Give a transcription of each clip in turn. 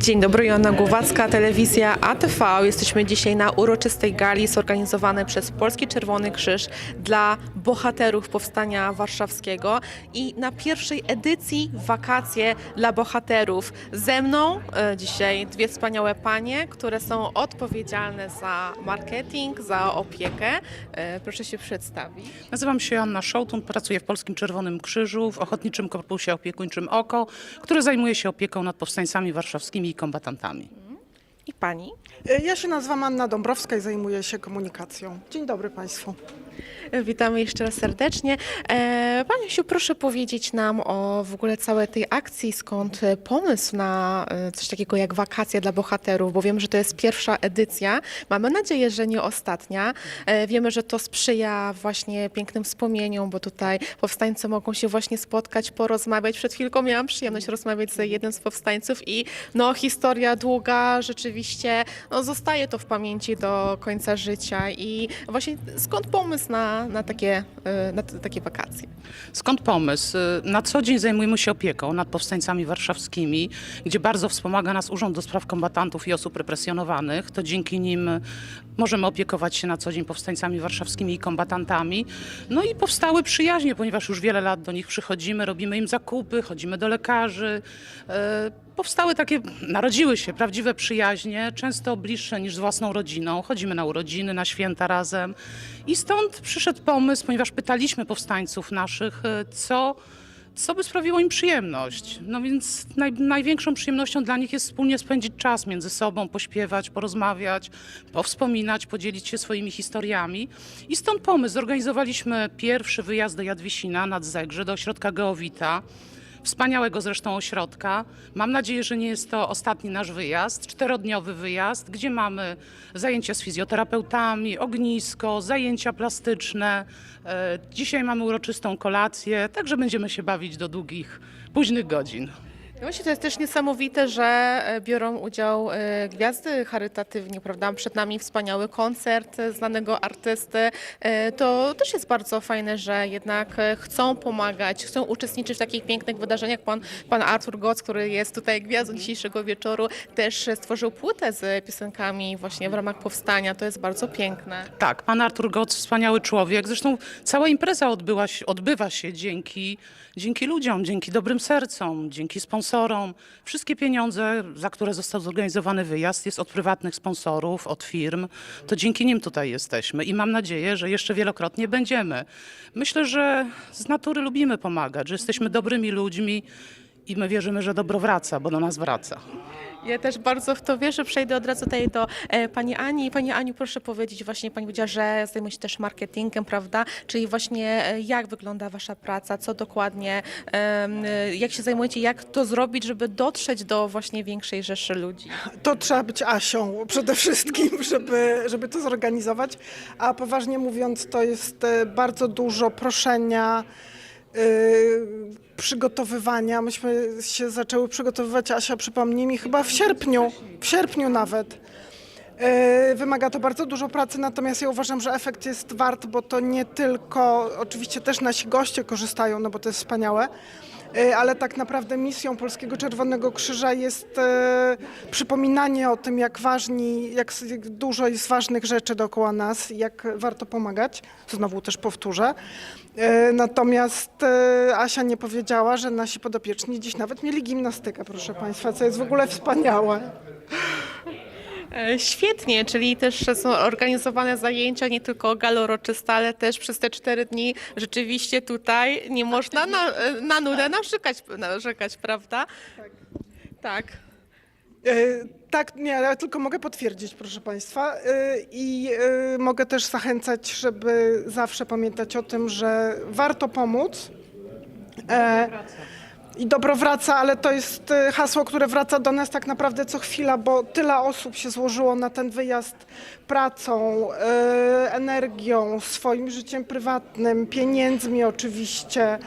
Dzień dobry, Joanna Głowacka, telewizja ATV. Jesteśmy dzisiaj na uroczystej gali zorganizowanej przez Polski Czerwony Krzyż dla bohaterów Powstania Warszawskiego i na pierwszej edycji wakacje dla bohaterów. Ze mną e, dzisiaj dwie wspaniałe panie, które są odpowiedzialne za marketing, za opiekę. E, proszę się przedstawić. Nazywam się Anna Szołtun, pracuję w Polskim Czerwonym Krzyżu, w Ochotniczym Korpusie Opiekuńczym OKO, który zajmuje się opieką nad powstańcami warszawskimi i kombatantami. I pani? Ja się nazywam Anna Dąbrowska i zajmuję się komunikacją. Dzień dobry Państwu. Witamy jeszcze raz serdecznie. E, Pani Asiu, proszę powiedzieć nam o w ogóle całej tej akcji, skąd pomysł na e, coś takiego jak wakacje dla bohaterów, bo wiem, że to jest pierwsza edycja. Mamy nadzieję, że nie ostatnia. E, Wiemy, że to sprzyja właśnie pięknym wspomnieniom, bo tutaj powstańcy mogą się właśnie spotkać, porozmawiać. Przed chwilką miałam przyjemność rozmawiać z jednym z powstańców i no historia długa, rzeczywiście no, zostaje to w pamięci do końca życia i właśnie skąd pomysł na, na, takie, e, na takie wakacje? Skąd pomysł? Na co dzień zajmujemy się opieką nad powstańcami warszawskimi, gdzie bardzo wspomaga nas Urząd do Spraw Kombatantów i Osób Represjonowanych. To dzięki nim możemy opiekować się na co dzień powstańcami warszawskimi i kombatantami. No i powstały przyjaźnie, ponieważ już wiele lat do nich przychodzimy, robimy im zakupy, chodzimy do lekarzy. Powstały takie, narodziły się prawdziwe przyjaźnie, często bliższe niż z własną rodziną. Chodzimy na urodziny, na święta razem. I stąd przyszedł pomysł, ponieważ pytaliśmy powstańców naszych, e, co, co by sprawiło im przyjemność. No więc naj, największą przyjemnością dla nich jest wspólnie spędzić czas między sobą, pośpiewać, porozmawiać, powspominać, podzielić się swoimi historiami. I stąd pomysł. Zorganizowaliśmy pierwszy wyjazd do Jadwisina nad Zegrze, do ośrodka Geowita. Wspaniałego zresztą ośrodka. Mam nadzieję, że nie jest to ostatni nasz wyjazd, czterodniowy wyjazd, gdzie mamy zajęcia z fizjoterapeutami, ognisko, zajęcia plastyczne. E, Dzisiaj mamy uroczystą kolację, także będziemy się bawić do długich, późnych godzin. No Właśnie to jest też niesamowite, że e, biorą udział e, gwiazdy charytatywnie, prawda? Przed nami wspaniały koncert znanego artysty. E, To też jest bardzo fajne, że jednak chcą pomagać, chcą uczestniczyć w takich pięknych wydarzeniach. Pan, pan Artur Goc, który jest tutaj gwiazdą dzisiejszego wieczoru, też stworzył płytę z piosenkami właśnie w ramach powstania. To jest bardzo piękne. Tak, pan Artur Goc, wspaniały człowiek. Zresztą cała impreza odbyła się, odbywa się dzięki, dzięki ludziom, dzięki dobrym sercom, dzięki sponsorom. Wszystkie pieniądze, za które został zorganizowany wyjazd, jest od prywatnych sponsorów, od firm. To dzięki nim tutaj jesteśmy i mam nadzieję, że jeszcze wielokrotnie będziemy. Myślę, że z natury lubimy pomagać, że jesteśmy dobrymi ludźmi i my wierzymy, że dobro wraca, bo do nas wraca. Ja też bardzo w to wierzę. Przejdę od razu tutaj do e, pani Ani. Pani Aniu, proszę powiedzieć, właśnie pani powiedziała, że zajmuje się też marketingiem, prawda? Czyli właśnie e, jak wygląda wasza praca, co dokładnie, e, jak się zajmujecie, jak to zrobić, żeby dotrzeć do właśnie większej rzeszy ludzi? To trzeba być Asią przede wszystkim, żeby, żeby to zorganizować. A poważnie mówiąc, to jest e, bardzo dużo proszenia, y, przygotowywania. Myśmy się zaczęły przygotowywać, Asia przypomnij mi, chyba w sierpniu, w sierpniu nawet. E, Wymaga to bardzo dużo pracy, natomiast ja uważam, że efekt jest wart, bo to nie tylko, oczywiście też nasi goście korzystają, no bo to jest wspaniałe, e, ale tak naprawdę misją Polskiego Czerwonego Krzyża jest e, przypominanie o tym, jak ważni, jak dużo jest ważnych rzeczy dookoła nas, jak warto pomagać. Znowu też powtórzę. Natomiast Asia nie powiedziała, że nasi podopieczni dziś nawet mieli gimnastykę, proszę Państwa, co jest w ogóle wspaniałe. E, Świetnie, czyli też są organizowane zajęcia, nie tylko galoroczyste, ale też przez te cztery dni rzeczywiście tutaj nie można na, na nudę narzekać, narzekać, prawda? Tak. Tak. E, Tak, nie, ja tylko mogę potwierdzić, proszę Państwa. E, I mogę też zachęcać, żeby zawsze pamiętać o tym, że warto pomóc. E, I dobro wraca, ale to jest e, hasło, które wraca do nas tak naprawdę co chwila, bo tyle osób się złożyło na ten wyjazd pracą, e, energią, swoim życiem prywatnym, pieniędzmi oczywiście.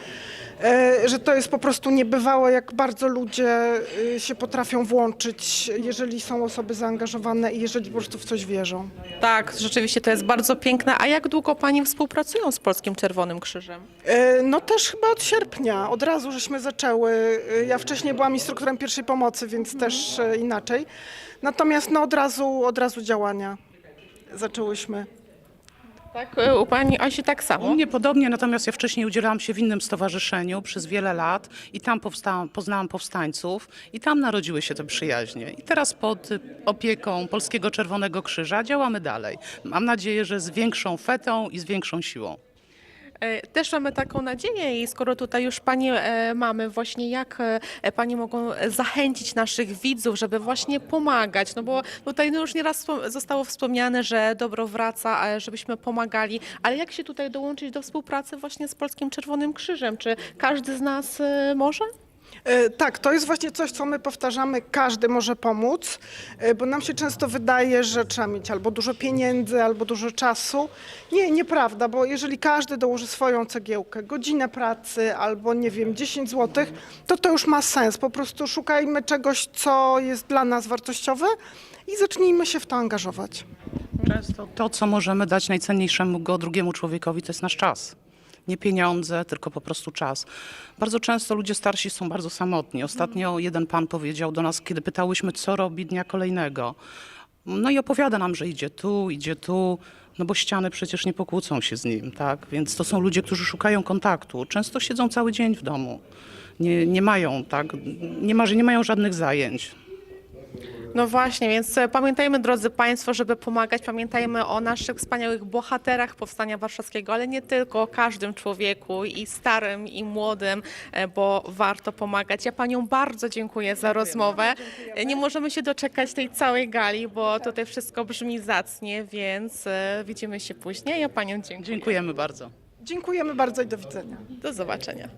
E, że to jest po prostu niebywałe, jak bardzo ludzie y, się potrafią włączyć, jeżeli są osoby zaangażowane i jeżeli po prostu w coś wierzą. Tak, rzeczywiście to jest bardzo piękne. A jak długo Pani współpracują z Polskim Czerwonym Krzyżem? E, No też chyba od sierpnia, od razu żeśmy zaczęły. E, Ja wcześniej byłam instruktorem pierwszej pomocy, więc też e, inaczej. Natomiast no od razu, od razu działania zaczęłyśmy. Tak, e, u Pani Asi tak U samo. mnie podobnie, natomiast ja wcześniej udzielałam się w innym stowarzyszeniu przez wiele lat i tam powstałam, poznałam powstańców i tam narodziły się te przyjaźnie. I teraz pod opieką Polskiego Czerwonego Krzyża działamy dalej. Mam nadzieję, że z większą fetą i z większą siłą. E, Też mamy taką nadzieję i skoro tutaj już Panie e, mamy, właśnie jak e, Panie mogą zachęcić naszych widzów, żeby właśnie pomagać, no bo tutaj no już nieraz zostało wspomniane, że dobro wraca, żebyśmy pomagali, ale jak się tutaj dołączyć do współpracy właśnie z Polskim Czerwonym Krzyżem? Czy każdy z nas może? E, Tak, to jest właśnie coś, co my powtarzamy, każdy może pomóc, e, bo nam się często wydaje, że trzeba mieć albo dużo pieniędzy, albo dużo czasu. Nie, nieprawda, bo jeżeli każdy dołoży swoją cegiełkę, godzinę pracy albo nie wiem, 10 zł, to to już ma sens. Po prostu szukajmy czegoś, co jest dla nas wartościowe i zacznijmy się w to angażować. Często to, co możemy dać najcenniejszemu go drugiemu człowiekowi, to jest nasz czas. Nie pieniądze, tylko po prostu czas. Bardzo często ludzie starsi są bardzo samotni. Ostatnio jeden pan powiedział do nas, kiedy pytałyśmy, co robi dnia kolejnego. No i opowiada nam, że idzie tu, idzie tu, no bo ściany przecież nie pokłócą się z nim, tak? Więc to są ludzie, którzy szukają kontaktu. Często siedzą cały dzień w domu. Nie, nie mają, tak? Nie, ma, nie mają żadnych zajęć. No właśnie, więc e, pamiętajmy, drodzy Państwo, żeby pomagać, pamiętajmy o naszych wspaniałych bohaterach Powstania Warszawskiego, ale nie tylko, o każdym człowieku i starym, i młodym, e, bo warto pomagać. Ja Panią bardzo dziękuję za rozmowę. Nie możemy się doczekać tej całej gali, bo tutaj wszystko brzmi zacnie, więc e, widzimy się później. Ja Panią dziękuję. Dziękujemy bardzo. Dziękujemy bardzo i do widzenia. Do zobaczenia.